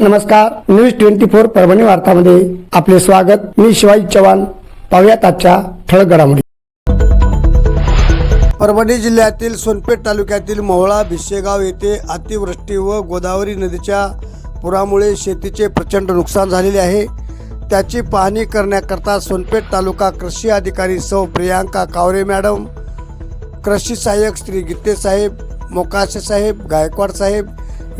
नमस्कार news twenty four Parbhani वार्तामध्ये आपले स्वागत. मी शिवाजी चव्हाण. पाहुयात आजच्या ठळक घडामोडी. परभणी जिल्ह्यातील सोनपेठ तालुक्यातील मोहळा भिशेगाव येथे अतिवृष्टी व गोदावरी नदीच्या पुरामुळे शेतीचे प्रचंड नुकसान झालेले आहे. त्याची पाहणी करण्याकरता सोनपेठ तालुका कृषी अधिकारी सौ प्रियांका कावरे मॅडम कृषी सहाय्यक श्री गीते साहेब मोकाशे साहेब गायकवाड साहेब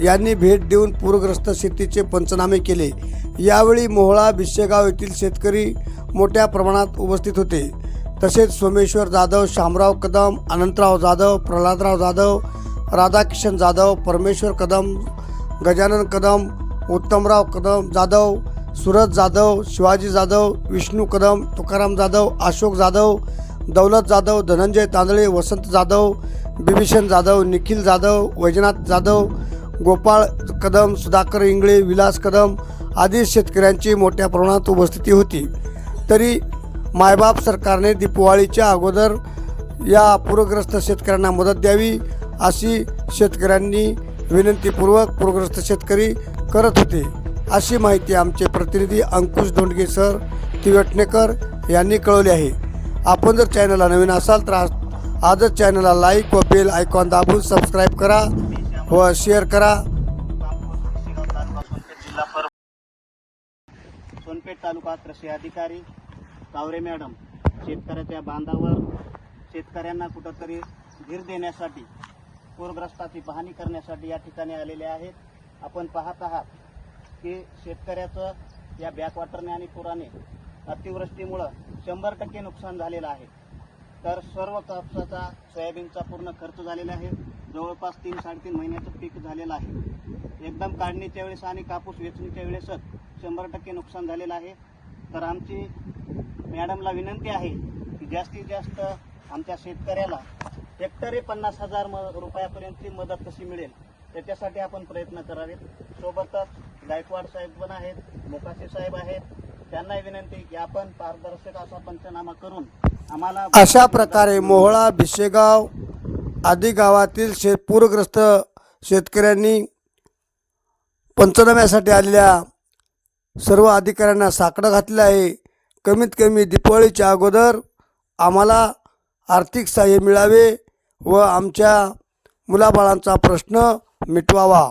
यांनी भेट देऊन पूरग्रस्त शेतीचे पंचनामे केले. यावेळी मोहळा भिशेगाव येथील शेतकरी मोठ्या प्रमाणात उपस्थित होते. तसेच सोमेश्वर जाधव शामराव कदम अनंतराव जाधव प्रल्हादराव जाधव राधाकिशन जाधव परमेश्वर कदम गजानन कदम उत्तमराव कदम जाधव सुरज जाधव शिवाजी जाधव विष्णू कदम तुकाराम जाधव अशोक जाधव दौलत जाधव धनंजय तांदळे वसंत जाधव बिभीषण जाधव निखिल जाधव वैजनाथ जाधव गोपाळ कदम सुधाकर इंगळे विलास कदम आदी शेतकऱ्यांची मोठ्या प्रमाणात उपस्थिती होती. तरी मायबाप सरकारने दिपवाळीच्या अगोदर या पूरग्रस्त शेतकऱ्यांना मदत द्यावी अशी शेतकऱ्यांनी विनंतीपूर्वक पूरग्रस्त शेतकरी करत होते. अशी माहिती आमचे प्रतिनिधी अंकुश धोंडगे सर तिवटणेकर यांनी कळवली आहे. आपण जर चॅनलला नवीन असाल तर आज- आजच चॅनलला लाईक व बेल आयकॉन दाबून सबस्क्राईब करा. हो, व शेअर करा. जिल्हा पर सोनपेठ तालुका कृषी अधिकारी कावरे मॅडम शेतकऱ्याच्या बांधावर शेतकऱ्यांना कुठंतरी धीर देण्यासाठी पूरग्रस्ताची पाहणी करण्यासाठी या ठिकाणी आलेले आहेत. आपण पाहत आहात की शेतकऱ्याचं या बॅकवॉटरने आणि पुराने अतिवृष्टीमुळं शंभर टक्के नुकसान झालेलं आहे. तर सर्व कापसाचा सोयाबीनचा पूर्ण खर्च झालेला आहे. जवळपास तीन साडेतीन महिन्याचं पीक झालेलं आहे. एकदम काढणीच्या वेळेस आणि कापूस वेचणीच्या वेळेसच शंभर टक्के नुकसान झालेलं आहे. तर आमची मॅडमला विनंती आहे की जास्तीत जास्त आमच्या शेतकऱ्याला हेक्टरी पन्नास हजार म रुपयापर्यंतची मदत कशी मिळेल त्याच्यासाठी आपण प्रयत्न करावेत. सोबतच गायकवाड साहेब पण आहेत मोकाशी साहेब आहेत त्यांनाही विनंती की आपण पारदर्शक असा पंचनामा करून आम्हाला अशा प्रकारे मोहळा भिशेगाव आदी गावातील शेत पूरग्रस्त शेतकऱ्यांनी पंचनाम्यासाठी आलेल्या सर्व अधिकाऱ्यांना साकडं घातलं आहे. कमीत कमी दिपावळीच्या अगोदर आम्हाला आर्थिक सहाय्य मिळावे व आमच्या मुलाबाळांचा प्रश्न मिटवावा.